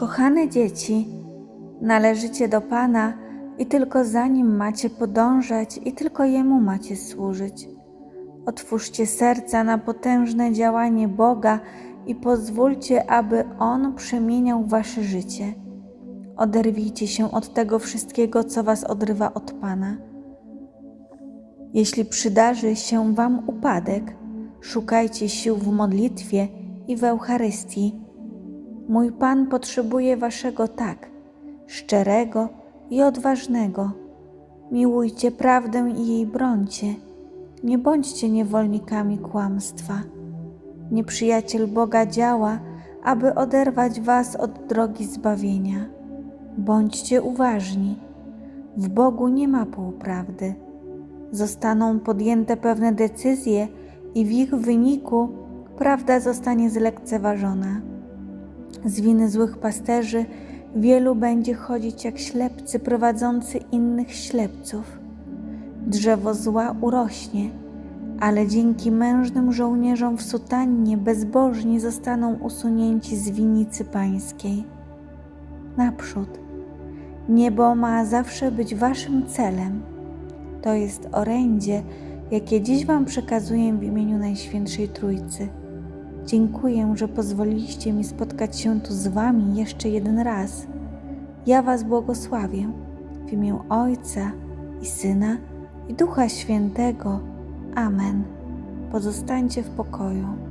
Kochane dzieci, należycie do Pana i tylko za Nim macie podążać i tylko Jemu macie służyć. Otwórzcie serca na potężne działanie Boga i pozwólcie, aby On przemieniał wasze życie. Oderwijcie się od tego wszystkiego, co was odrywa od Pana. Jeśli przydarzy się wam upadek, szukajcie sił w modlitwie i w Eucharystii. Mój Pan potrzebuje waszego tak, szczerego i odważnego. Miłujcie prawdę i jej brońcie. Nie bądźcie niewolnikami kłamstwa. Nieprzyjaciel Boga działa, aby oderwać was od drogi zbawienia. Bądźcie uważni. W Bogu nie ma półprawdy. Zostaną podjęte pewne decyzje i w ich wyniku prawda zostanie zlekceważona. Z winy złych pasterzy wielu będzie chodzić jak ślepcy prowadzący innych ślepców. Drzewo zła urośnie, ale dzięki mężnym żołnierzom w sutannie bezbożni zostaną usunięci z winicy pańskiej. Naprzód. Niebo ma zawsze być waszym celem. To jest orędzie, jakie dziś wam przekazuję w imieniu Najświętszej Trójcy. Dziękuję, że pozwoliliście mi spotkać się tu z wami jeszcze jeden raz. Ja was błogosławię w imię Ojca i Syna i Ducha Świętego. Amen. Pozostańcie w pokoju.